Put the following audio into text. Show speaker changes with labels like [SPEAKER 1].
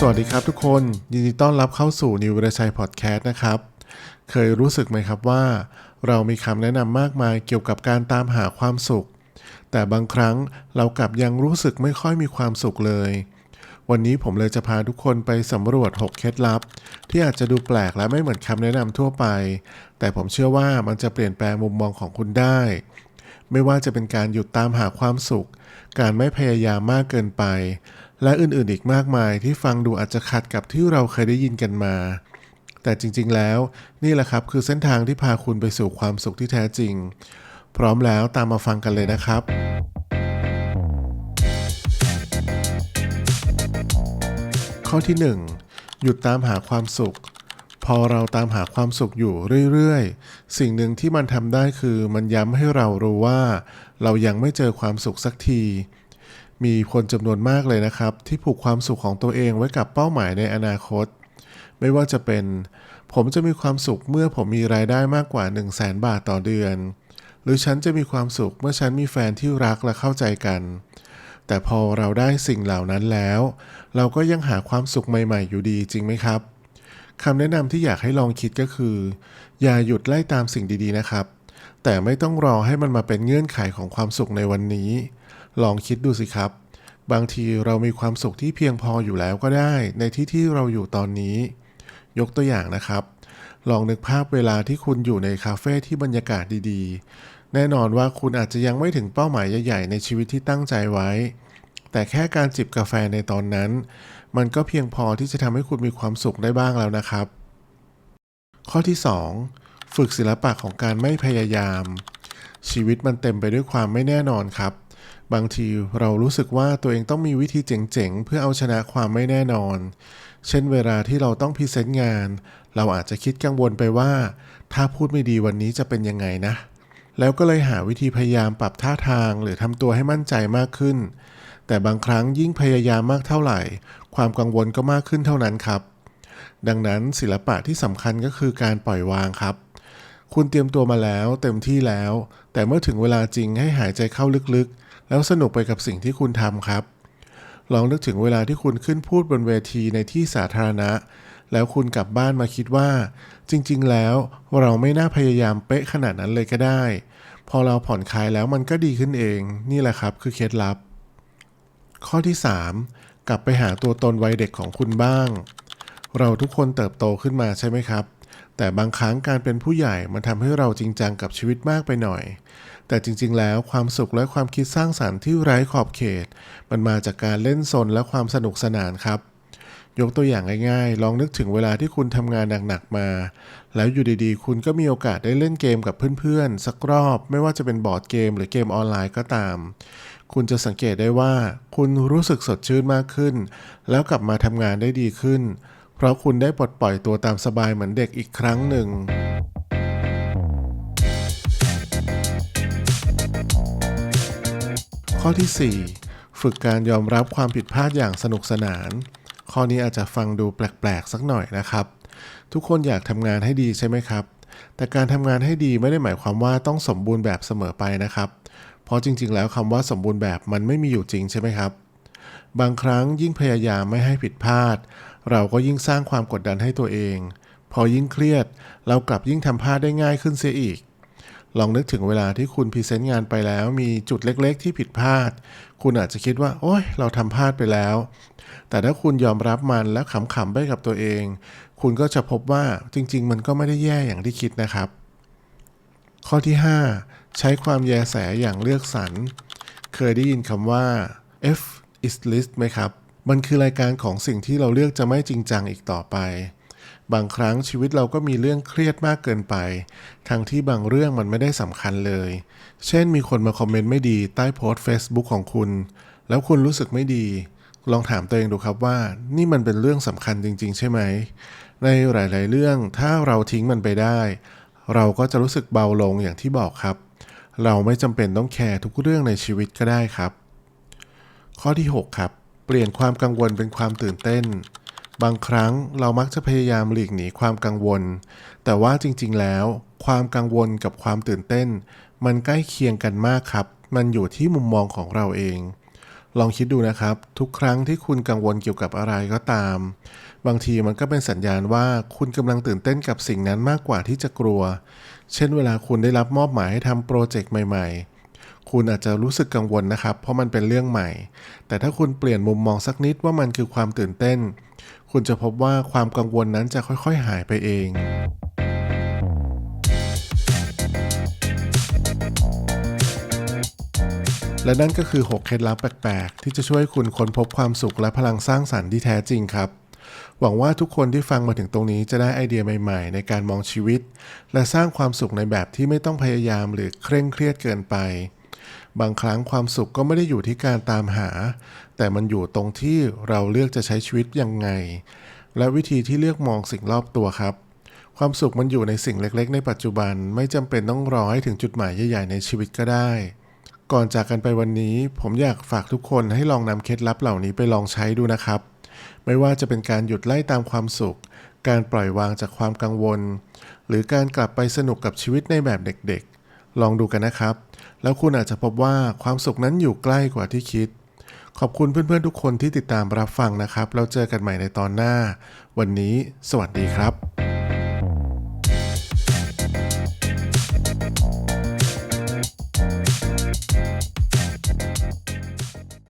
[SPEAKER 1] สวัสดีครับทุกคนยินดีต้อนรับเข้าสู่นิววิรชัยพอดแคสต์นะครับ เคยรู้สึกไหมครับว่า เรามีคำแนะนำมากมายเกี่ยวกับการตามหาความสุข แต่บางครั้งเรากลับยังรู้สึกไม่ค่อยมีความสุขเลย วันนี้ผมเลยจะพาทุกคนไปสำรวจ 6 เคล็ดลับ ที่อาจจะดูแปลกและไม่เหมือนคำแนะนำทั่วไป แต่ผมเชื่อว่ามันจะเปลี่ยนแปลงมุมมองของคุณได้ ไม่ว่าจะเป็นการหยุดตามหาความสุข การไม่พยายามมากเกินไป และอื่นๆอีกมากมายที่ฟังดูอาจจะขัดกับที่เราเคยได้ยินกันมา แต่จริงๆแล้วนี่แหละครับคือเส้นทางที่พาคุณไปสู่ความสุขที่แท้จริง พร้อมแล้วตามมาฟังกันเลยนะครับข้อที่ 1 หยุดตามหาความสุข พอเราตามหาความสุขอยู่เรื่อยๆ สิ่งหนึ่งที่มันทำได้คือมันย้ำให้เรารู้ว่า เรายังไม่เจอความสุขสักที มีคนจำนวนมากเลยนะครับ ที่ผูกความสุขของตัวเองไว้กับเป้าหมายในอนาคต ไม่ว่าจะเป็น ผมจะมีความสุขเมื่อผมมีรายได้มากกว่า 1 0 0 0 0แบาทต่อเดือน หรือฉันจะมีความสุขเมื่อฉันมีแฟนที่รักและเข้าใจกัน แต่พอเราได้สิ่งเหล่านั้นแล้ว เราก็ยังหาความสุขใหม่ ๆ อยู่ดีจริงไหมครับ คำแนะนำที่อยากให้ลองคิดก็คือ อย่าหยุดไล่ตามสิ่งดีๆนะครับ แต่ไม่ต้องรอให้มันมาเป็นเงื่อนไขของความสุขในวันนี้ ลองคิดดูสิครับ บางทีเรามีความสุขที่เพียงพออยู่แล้วก็ได้ ในที่ที่เราอยู่ตอนนี้ ยกตัวอย่างนะครับ ลองนึกภาพเวลาที่คุณอยู่ในคาเฟ่ที่บรรยากาศดีๆ แน่นอนว่าคุณอาจจะยังไม่ถึงเป้าหมายใหญ่ๆในชีวิตที่ตั้งใจไว้ แต่แค่การจิบกาแฟในตอนนั้น มันก็เพียงพอที่จะทำให้คุณมีความสุขได้บ้างแล้วนะครับ ข้อที่ 2 ฝึกศิลปะของการไม่พยายาม ชีวิตมันเต็มไปด้วยความไม่แน่นอนครับ บางทีเรารู้สึกว่าตัวเองต้องมีวิธีเจ๋งๆ เพื่อเอาชนะความไม่แน่นอน เช่นเวลาที่เราต้องพรีเซนต์งาน เราอาจจะคิดกังวลไปว่า ถ้าพูดไม่ดีวันนี้จะเป็นยังไงนะ แล้วก็เลยหาวิธีพยายามปรับท่าทางหรือทำตัวให้มั่นใจมากขึ้นแต่บางครั้งยิ่งพยายามมากเท่าไหร่ ความกังวลก็มากขึ้นเท่านั้นครับ ดังนั้นศิลปะที่สำคัญก็คือการปล่อยวางครับ คุณเตรียมตัวมาแล้ว เต็มที่แล้ว แต่เมื่อถึงเวลาจริงให้หายใจเข้าลึกๆ แล้วสนุกไปกับสิ่งที่คุณทำครับ ลองนึกถึงเวลาที่คุณขึ้นพูดบนเวทีในที่สาธารณะ แล้วคุณกลับบ้านมาคิดว่า จริง ๆ แล้วเราไม่น่าพยายามเป๊ะขนาดนั้นเลยก็ได้ พอเราผ่อนคลายแล้วมันก็ดีขึ้นเอง นี่แหละครับ คือเคล็ดลับ ข้อที่ 3 กลับไปหาตัวตนวัยเด็กของคุณบ้าง เราทุกคนเติบโตขึ้นมาใช่ไหมครับ แต่บางครั้งการเป็นผู้ใหญ่มันทำให้เราจริงจังกับชีวิตมากไปหน่อย แต่จริงๆ แล้วความสุขและความคิดสร้างสรรค์ที่ไร้ขอบเขต มันมาจากการเล่นซนและความสนุกสนานครับยกตัวอย่างง่ายๆ ลองนึกถึงเวลาที่คุณทำงานหนักๆมา แล้วอยู่ดีๆ คุณก็มีโอกาสได้เล่นเกมกับเพื่อนๆ สักรอบ ไม่ว่าจะเป็นบอร์ดเกมหรือเกมออนไลน์ก็ตาม คุณจะสังเกตได้ว่า คุณรู้สึกสดชื่นมากขึ้น แล้วกลับมาทำงานได้ดีขึ้น เพราะคุณได้ปลดปล่อยตัวตามสบายเหมือนเด็กอีกครั้งหนึ่งข้อที่ 4 ฝึกการยอมรับความผิดพลาดอย่างสนุกสนาน ข้อนี้อาจจะฟังดูแปลกๆ สักหน่อยนะครับ ทุกคนอยากทำงานให้ดีใช่ไหมครับ แต่การทำงานให้ดีไม่ได้หมายความว่าต้องสมบูรณ์แบบเสมอไปนะครับ เพราะจริง ๆ แล้วคำว่าสมบูรณ์แบบมันไม่มีอยู่จริงใช่ไหมครับ บางครั้งยิ่งพยายามไม่ให้ผิดพลาด เราก็ยิ่งสร้างความกดดันให้ตัวเอง พอยิ่งเครียด เรากลับยิ่งทำพลาดได้ง่ายขึ้นเสียอีก ลองนึกถึงเวลาที่คุณพรีเซนต์งานไปแล้ว มีจุดเล็กๆ ที่ผิดพลาด คุณอาจจะคิดว่า โอ๊ยเราทำพลาดไปแล้ว แต่ถ้าคุณยอมรับมันแล้วขำๆไปกับตัวเอง คุณก็จะพบว่าจริง ๆ มันก็ไม่ได้แย่อย่างที่คิดนะครับ ข้อที่ 5 ใช้ความแยแสอย่างเลือกสรร เคยได้ยินคำว่า F is list ไหมครับ มันคือรายการของสิ่งที่เราเลือกจะไม่จริงจังอีกต่อไป บางครั้งชีวิตเราก็มีเรื่องเครียดมากเกินไป ทั้งที่บางเรื่องมันไม่ได้สำคัญเลย เช่นมีคนมาคอมเมนต์ไม่ดีใต้โพสต์ Facebook ของคุณ แล้วคุณรู้สึกไม่ดี ลองถามตัวเองดูครับว่า นี่มันเป็นเรื่องสำคัญจริง ๆ ใช่ไหม ในหลาย ๆ เรื่องถ้าเราทิ้งมันไปได้ เราก็จะรู้สึกเบาลงอย่างที่บอกครับ เราไม่จำเป็นต้องแคร์ทุกเรื่องในชีวิตก็ได้ครับ ข้อที่ 6 ครับ เปลี่ยนความกังวลเป็นความตื่นเต้น บางครั้งเรามักจะพยายามหลีกหนีความกังวล แต่ว่าจริงๆ แล้ว ความกังวลกับความตื่นเต้น มันใกล้เคียงกันมากครับ มันอยู่ที่มุมมองของเราเอง ลองคิดดูนะครับ ทุกครั้งที่คุณกังวลเกี่ยวกับอะไรก็ตาม บางทีมันก็เป็นสัญญาณว่าคุณกำลังตื่นเต้นกับสิ่งนั้นมากกว่าที่จะกลัว เช่นเวลาคุณได้รับมอบหมายให้ทำโปรเจกต์ใหม่ ๆคุณอาจจะรู้สึกกังวลนะครับ เพราะมันเป็นเรื่องใหม่ แต่ถ้าคุณเปลี่ยนมุมมองสักนิดว่ามันคือความตื่นเต้น คุณจะพบว่าความกังวลนั้นจะค่อยๆ หายไปเอง และนั่นก็คือ 6 เคล็ดลับแปลกๆ ที่จะช่วยคุณค้นพบความสุขและพลังสร้างสรรค์ที่แท้จริงครับ หวังว่าทุกคนที่ฟังมาถึงตรงนี้จะได้ไอเดียใหม่ๆ ในการมองชีวิต และสร้างความสุขในแบบที่ไม่ต้องพยายามหรือเคร่งเครียดเกินไป บางครั้งความสุขก็ไม่ได้อยู่ที่การตามหา แต่มันอยู่ตรงที่เราเลือกจะใช้ชีวิตยังไง และวิธีที่เลือกมองสิ่งรอบตัวครับความสุขมันอยู่ในสิ่งเล็ก ๆ ในปัจจุบันไม่จำเป็นต้องรอให้ถึงจุดหมายใหญ่ๆในชีวิตก็ได้ ก่อนจากกันไปวันนี้ ผมอยากฝากทุกคนให้ลองนำเคล็ดลับเหล่านี้ไปลองใช้ดูนะครับ ไม่ว่าจะเป็นการหยุดไล่ตามความสุข การปล่อยวางจากความกังวล หรือการกลับไปสนุกกับชีวิตในแบบเด็กๆ ลองดูกันนะครับ แล้วคุณอาจจะพบว่าความสุขนั้นอยู่ใกล้กว่าที่คิด ขอบคุณเพื่อนๆทุกคนที่ติดตามรับฟังนะครับแล้วเจอกันใหม่ในตอนหน้า วันนี้ สวัสดีครับ